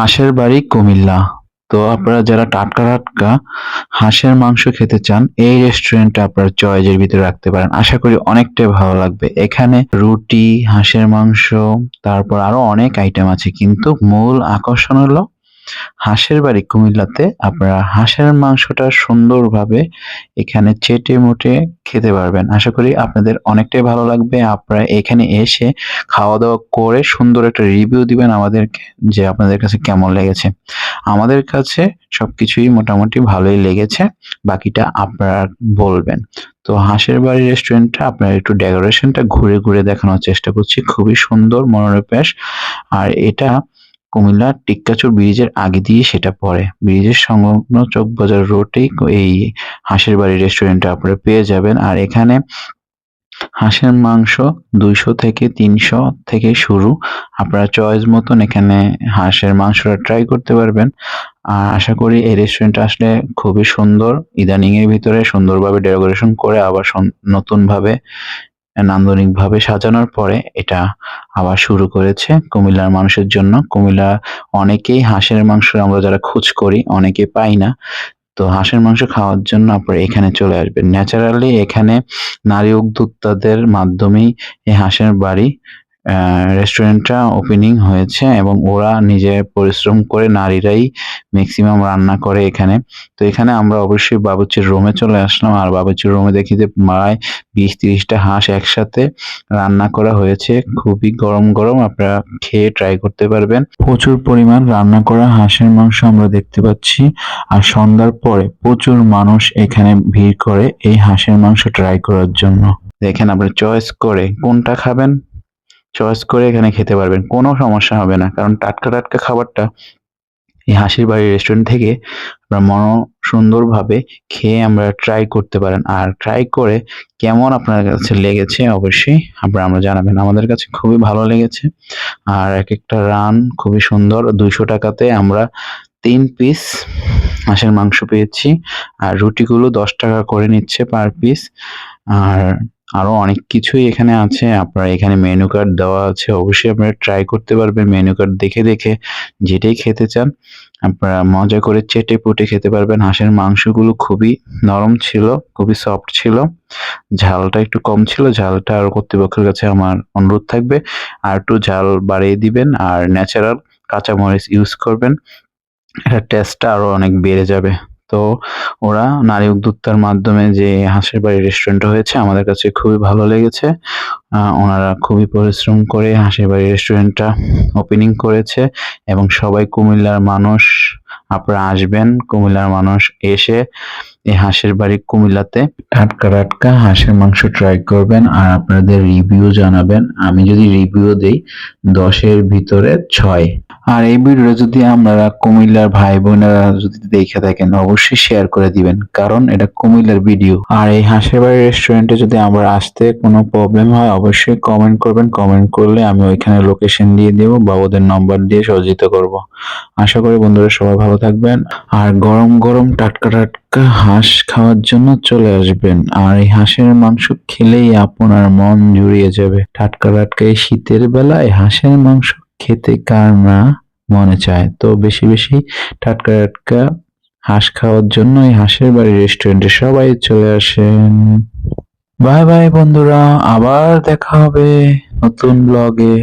হাঁসের বাড়ি কুমিল্লা। তো আপনারা যারা টাটকা টাটকা হাঁসের মাংস খেতে চান, এই রেস্টুরেন্টটা আপনার চয়েজের ভিতরে রাখতে পারেন। আশা করি অনেকটাই ভালো লাগবে। এখানে রুটি, হাঁসের মাংস, তারপর আরও অনেক আইটেম আছে। কিন্তু মূল আকর্ষণ হলো হাঁসের বাড়ি কুমিল্লাতে আপনারা হাঁসের মাংসটা সুন্দরভাবে এখানে চেটে মুটে খেতে পারবেন। আশা করি আপনাদের অনেকটাই ভালো লাগবে। আপনারা এখানে এসে খাওয়া দাওয়া করে সুন্দর একটা রিভিউ দিবেন আমাদেরকে যে আপনাদের কাছে কেমন লেগেছে। আমাদের কাছে সবকিছুই মোটামুটি ভালোই লেগেছে। বাকিটা আপনারা বলবেন। তো হাঁসের বাড়ি রেস্টুরেন্টটা আপনার একটু ডেকোরেশনটা ঘুরে ঘুরে দেখানোর চেষ্টা করছি। খুবই সুন্দর, মনোরূপেশ। আর এটা কুমিল্লা টিক্কাচুর ব্রিজের আগে দিয়ে সেটা পড়ে। ব্রিজের সংলগ্ন চকবাজার রোডেই এই হাঁসের বাড়ি রেস্টুরেন্টটা আপনারা পেয়ে যাবেন। আর এখানে হাঁসের মাংস দুইশো থেকে তিনশো থেকে শুরু। আপনারা চয়েস মতন এখানে হাঁসের মাংসটা ট্রাই করতে পারবেন। আর আশা করি এই রেস্টুরেন্টটা আসলে খুবই সুন্দর। ইদানিং এর ভিতরে সুন্দরভাবে ডেকোরেশন করে আবার নতুন ভাবে নান্দনিকভাবে সাজানোর পরে এটা আবার শুরু করেছে কুমিল্লার মানুষের জন্য। কুমিল্লা অনেকেই হাঁসের মাংস আমরা যারা খোঁজ করি অনেকে পাই না। তো হাঁসের মাংস খাওয়ার জন্য আপনারা এখানে চলে আসবেন। ন্যাচারালি এখানে নারী উদ্যোক্তাদের মাধ্যমেই এই হাঁসের বাড়ি রেস্টুরেন্টটা ওপেনিং হয়েছে এবং ওরা নিজে পরিশ্রম করে নারীরাই ম্যাক্সিমাম রান্না করে এখানে। তো এখানে আমরা অবশ্যই বাবুচির রুমে চলে আসলাম। আর বাবুচির রুমে দেখি যে প্রায় বিশ তিরিশটা হাঁস একসাথে রান্না করা হয়েছে। খুবই গরম গরম, আপনারা খেয়ে ট্রাই করতে পারবেন। প্রচুর পরিমাণ রান্না করা হাঁসের মাংস আমরা দেখতে পাচ্ছি। আর সন্ধ্যার পরে প্রচুর মানুষ এখানে ভিড় করে এই হাঁসের মাংস ট্রাই করার জন্য। দেখেন আপনারা চয়েস করে কোনটা খাবেন চয়েস করে এখানে খেতে পারবেন। কোনো সমস্যা হবে না, কারণ টাটকা টাটকা খাবারটা এই হাসির বাড়ি রেস্টুরেন্ট থেকে আপনারা মনো সুন্দরভাবে খেয়ে আমরা ট্রাই করতে পারেন। আর ট্রাই করে কেমন আপনার কাছে লেগেছে অবশ্যই আপনারা আমরা জানাবেন। আমাদের কাছে খুবই ভালো লেগেছে। আর এক একটা রান খুবই সুন্দর। দুইশো টাকাতে আমরা তিন পিস হাঁসের মাংস পেয়েছি। আর রুটিগুলো দশ টাকা করে নিচ্ছে পার পিস আর আরও অনেক কিছুই এখানে আছে। আপনারা এখানে মেনু কার্ড দেওয়া আছে। অবশ্যই আপনারা ট্রাই করতে পারবেন মেনু কার্ড দেখে দেখে যেটাই খেতে চান। আপনারা মজা করে চেটে পুটে খেতে পারবেন। হাঁসের মাংসগুলো খুবই নরম ছিল, খুবই সফট ছিল। ঝালটা একটু কম ছিল। ঝালটা আর কর্তৃপক্ষের কাছে আমার অনুরোধ থাকবে। আর একটু ঝাল বাড়িয়ে দিবেন আর ন্যাচারাল কাঁচামরিচ ইউজ করবেন। এটা টেস্টটা আরও অনেক বেড়ে যাবে। তো ওরা নারী উদ্যোক্তার মাধ্যমে যে হাঁসের বাড়ি রেস্টুরেন্ট হয়েছে, আমাদের কাছে খুবই ভালো লেগেছে। ওনারা খুবই পরিশ্রম করে হাঁসের বাড়ি রেস্টুরেন্টটা ওপেনিং করেছে এবং সবাই কুমিল্লার মানুষ, আপনারা আসবেন, কুমিল্লার মানুষ এসে এই হাঁসের বাড়ি কুমিল্লাতে টাটকা টাটকা হাঁসের মাংস ট্রাই করবেন আর আপনাদের রিভিউ জানাবেন। আমি যদি রিভিউ দেই, দশের ভিতরে ছয়। আর এই ভিডিও যদি আপনারা কুমিল্লার ভাই বোনেরা যদি দেখে থাকেন, অবশ্যই শেয়ার করে দিবেন, কারণ এটা কুমিল্লার ভিডিও আর এই হাঁসের বাড়ি রেস্টুরেন্টে যদি আমরা আসতে কোনো প্রবলেম হয়, অবশ্যই কমেন্ট করবেন। কমেন্ট করলে আমি ওইখানে লোকেশন দিয়ে দেবো বা ওদের নম্বর দিয়ে সহযোগিতা করব। আশা করি বন্ধুরা সবাই ভালো থাকবেন। আর গরম গরম টাটকা টাটকা হাঁস খাওয়ার জন্য চলে আসবেন। আর এই হাঁসের মাংস খেলেই আপনার মন জুড়িয়ে যাবে। টাটকা টাটকা এই শীতের বেলায় হাঁসের মাংস খেতে কার না? মনে চায়। তো বেশি বেশি টাটকা টাটকা হাঁস খাওয়ার জন্য এই হাঁসের বাড়ি রেস্টুরেন্টে সবাই চলে আসেন। বাই বাই বন্ধুরা, আবার দেখা হবে নতুন ব্লগে